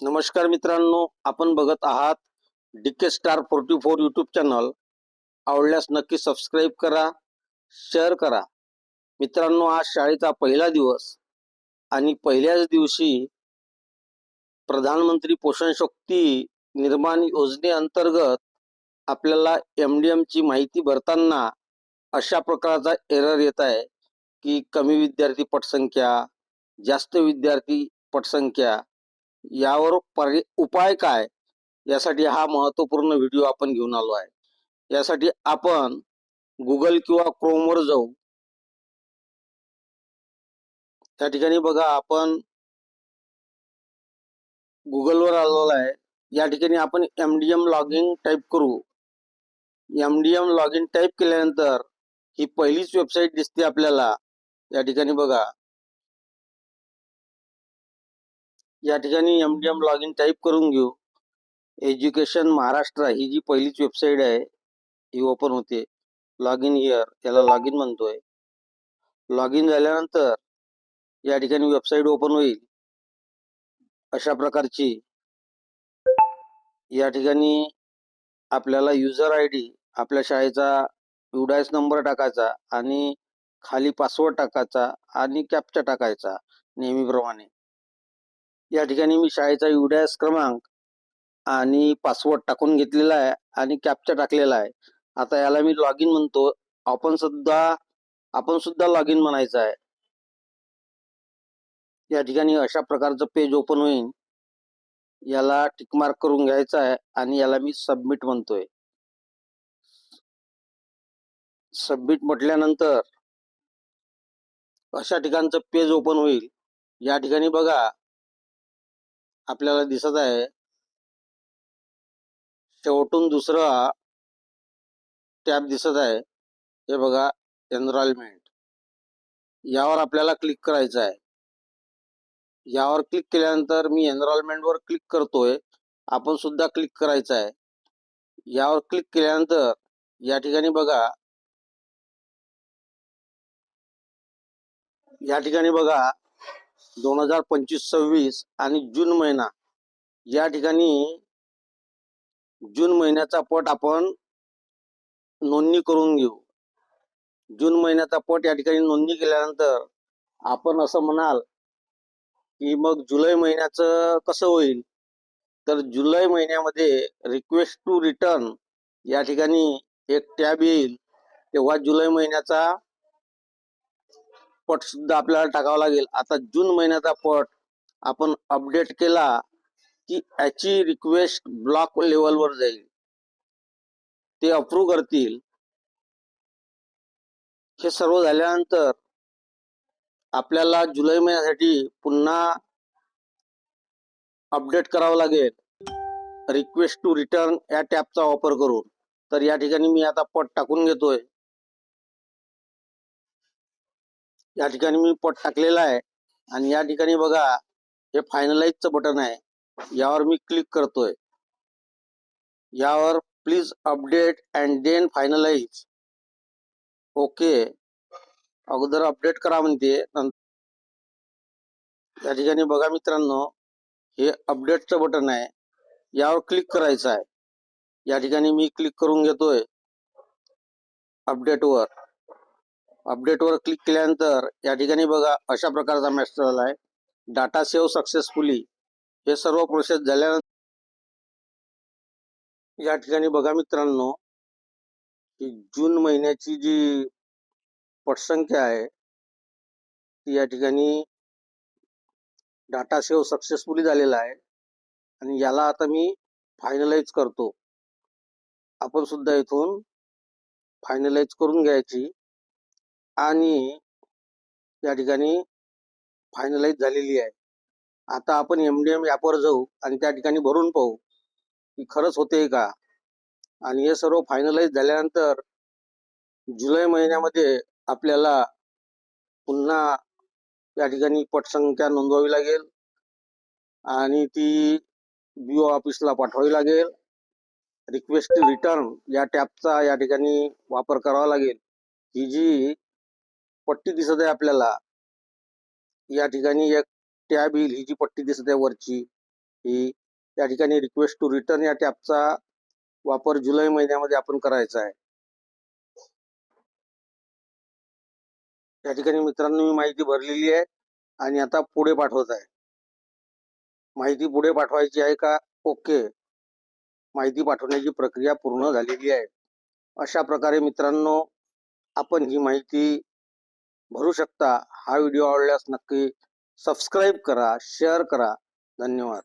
नमस्कार मित्रांनो आपण बघत आहात D K star forty four YouTube channel आवडल्यास नक्की सबस्क्राईब करा शेअर करा. मित्रांनो आज शाळेचा पहिला दिवस आणि पहिल्याच दिवशी प्रधानमंत्री पोषण शक्ती निर्माण योजनेअंतर्गत आपल्याला एम डी एमची माहिती भरताना अशा प्रकारचा एरर येत आहे की कमी विद्यार्थी पटसंख्या जास्त विद्यार्थी पटसंख्या यावर पर्य उपाय काय? यासाठी हा महत्त्वपूर्ण व्हिडिओ आपण घेऊन आलो आहे. यासाठी आपण गुगल किंवा क्रोमवर जाऊ. त्या ठिकाणी बघा आपण गुगलवर आलेलो आहे. या ठिकाणी आपण M D M log in type करू. M D M log in type केल्यानंतर ही पहिलीच वेबसाईट दिसते आपल्याला. या ठिकाणी बघा. या ठिकाणी M D M log in type करून घेऊ. एज्युकेशन महाराष्ट्र ही जी पहिलीच वेबसाईट आहे ही ओपन होते. लॉग इन हिअर याला लॉग इन म्हणतोय. लॉग इन झाल्यानंतर या ठिकाणी वेबसाईट ओपन होईल. अशा प्रकारची. या ठिकाणी आपल्याला युजर आय डी आपल्या शाळेचा युडायस नंबर टाकायचा आणि खाली पासवर्ड टाकायचा आणि कॅप्चा टाकायचा नेहमीप्रमाणे. या ठिकाणी मी शाळेचा युडॅस क्रमांक आणि पासवर्ड टाकून घेतलेला आहे आणि कॅप्चा टाकलेला आहे. आता याला मी लॉग इन म्हणतो. आपण सुद्धा आपण सुद्धा लॉग इन म्हणायचं आहे. या ठिकाणी अशा प्रकारचं पेज ओपन होईल याला टिकमार्क करून घ्यायचा आहे आणि याला मी सबमिट म्हणतोय. सबमिट म्हटल्यानंतर अशा ठिकाणचं पेज ओपन होईल. या ठिकाणी बघा आपल्याला दिसत आहे. शेवटून दुसरा टॅब दिसत आहे. हे बघा एनरॉलमेंट. यावर आपल्याला क्लिक करायचं आहे. यावर क्लिक केल्यानंतर मी एनरॉलमेंटवर क्लिक करतोय. आपण सुद्धा क्लिक करायचं आहे. यावर क्लिक केल्यानंतर या ठिकाणी बघा. या ठिकाणी बघा. दोन हजार पंचवीस सव्वीस आणि जून महिना. या ठिकाणी जून महिन्याचा पट आपण नोंदणी करून घेऊ. जून महिन्याचा पट या ठिकाणी नोंदणी केल्यानंतर आपण असं म्हणाल की मग जुलै महिन्याचं कसं होईल? तर जुलै महिन्यामध्ये रिक्वेस्ट टू रिटर्न या ठिकाणी एक टॅब येईल. तेव्हा जुलै महिन्याचा पट सुद्धा आपल्याला टाकावा लागेल. आता जून महिन्याचा पट आपण अपडेट केला की याची रिक्वेस्ट ब्लॉक लेवलवर जाईल. ते अप्रूव्ह करतील. हे सर्व झाल्यानंतर आपल्याला जुलै महिन्यासाठी पुन्हा अपडेट करावं लागेल. रिक्वेस्ट टू रिटर्न या टॅबचा वापर करून. तर या ठिकाणी मी आता पट टाकून घेतोय. या ठिकाणी मी पट टाकलेला आहे. आणि या ठिकाणी बघा हे फायनलाइजचं बटन आहे. यावर मी क्लिक करतोय. यावर please update and then finalise okay अगोदर अपडेट करा म्हणते. या ठिकाणी बघा मित्रांनो हे अपडेटचं बटन आहे. यावर क्लिक करायचं आहे. या ठिकाणी मी क्लिक करून घेतोय. अपडेटवर अपडेटवर क्लिक केल्यानंतर या ठिकाणी बघा अशा प्रकारचा मेसेज आला आहे डाटा सेव्ह सक्सेसफुली हे सर्व प्रोसेस झाल्यानंतर या ठिकाणी बघा मित्रांनो की जून महिन्याची जी पटसंख्या आहे ती या ठिकाणी डाटा सेव्ह सक्सेसफुली झालेला आहे. आणि याला आता मी फायनलाइज करतो. आपण सुद्धा इथून फायनलाइज करून घ्यायची. आणि या ठिकाणी फायनलाइज झालेली आहे. आता आपण एम डी एम ॲपवर जाऊ आणि त्या ठिकाणी भरून पाहू की खरंच होते का? आणि हे सर्व फायनलाइज झाल्यानंतर जुलै महिन्यामध्ये आपल्याला पुन्हा या ठिकाणी पटसंख्या नोंदवावी लागेल आणि ती बी ओ ऑफिसला पाठवावी लागेल. रिक्वेस्ट रिटर्न या टॅबचा या ठिकाणी वापर करावा लागेल. ही जी पट्टी दिसत आहे आपल्याला. या ठिकाणी एक टॅब येईल ही जी पट्टी दिसत आहे वरची ही या ठिकाणी रिक्वेस्ट टू रिटर्न या टॅबचा वापर जुलै महिन्यामध्ये आपण करायचा आहे. या ठिकाणी मित्रांनो मी माहिती भरलेली आहे आणि आता पुढे पाठवत आहे. माहिती पुढे पाठवायची आहे का? ओके. माहिती पाठवण्याची प्रक्रिया पूर्ण झालेली आहे. अशा प्रकारे मित्रांनो आपण ही माहिती भरू शकता. हा व्हिडिओ आवडल्यास नक्की सबस्क्राईब करा शेअर करा. धन्यवाद.